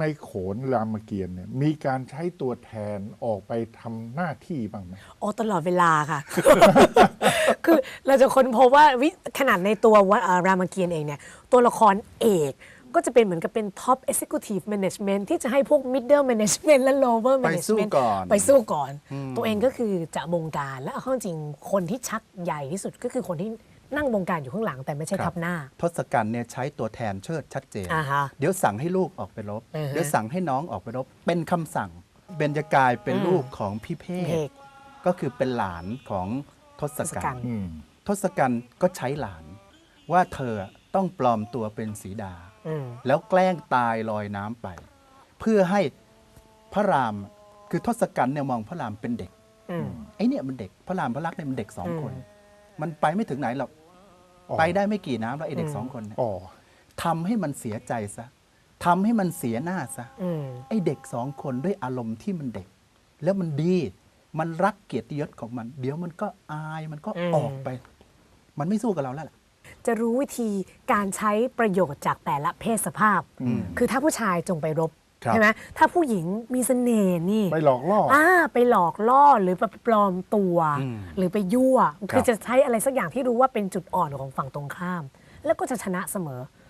ในโขนรามเกียรติ์เนี่ยมีการใช้ตัวแทนออกไปทำหน้าที่บ้างไหม โอ้ตลอดเวลาค่ะ คือเราจะค้นพบว่าวิขนาดในตัววะเอ่อรามเกียรติ์เองเนี่ย ตัวละครเอกก็จะเป็นเหมือนกับเป็น top executive management ที่จะให้พวก middle management และ lower ไปสู้ management ก่อน ไปสู้ก่อน ตัวเองก็คือจะบงการและเอาเข้าจริงคนที่ชักใหญ่ที่สุดก็คือคนที่ นั่งบงการอยู่ข้างหลังแต่ไม่ใช่ครับทับหน้า ทศกัณฐ์เนี่ยใช้ตัวแทนเชิดชัดเจน อ่าฮะ เดี๋ยวสั่งให้ลูกออกไปรบ อือฮะ เดี๋ยวสั่งให้น้องออกไปรบ เป็นคำสั่ง เบญจกายเป็นอืมลูกของพี่เพเพศกก็คือเป็นหลานของทศทศกักัณณฐ์ ฐ์ อืม ทศกัณฐ์ก็ใช้หลาน ว่าเธอต้องปลอมตัวเป็นสีดา อืม แล้วแกล้งตายลอยน้ำไป เพื่อให้พระรามคือทศกัณฐ์เนี่ยมองพระรามเป็นเด็ก อืม ไอ้เนี่ยมันเด็กพระรามพระลักษณ์เนี่ยมันเด็กสองอืม คน มันไปไม่ถึงไหนหรอกอ๋อ ไปได้ไม่กี่น้ำแล้วไอ้เด็กอืมสองคนเนี่ยอ๋อทำให้มันเสียใจซะทำให้มันเสียหน้าซะอืมไอ้เด็กสองคนด้วยอารมณ์ที่มันเด็ก แล้วมันดี มันรักเกียรติยศของมัน เดี๋ยวมันก็อายมันก็อืมออกไป มันไม่สู้กับเราแล้วล่ะ จะรู้วิธีการใช้ประโยชน์จากแต่ละเพศสภาพอืมคือถ้าผู้ชายจงไปรบครับ ใช่ไหมถ้าผู้หญิงมีเสน่ห์นี่ไปหลอกล่อออ่าไปหลอกล่อหรือไปปลอมตัวอืมหรือไปยั่วครัคือบจะใช้อะไรสักอย่างที่รู้ว่าเป็นจุดอ่อนของฝั่งตรงข้าม แล้วก็จะชนะเสมอ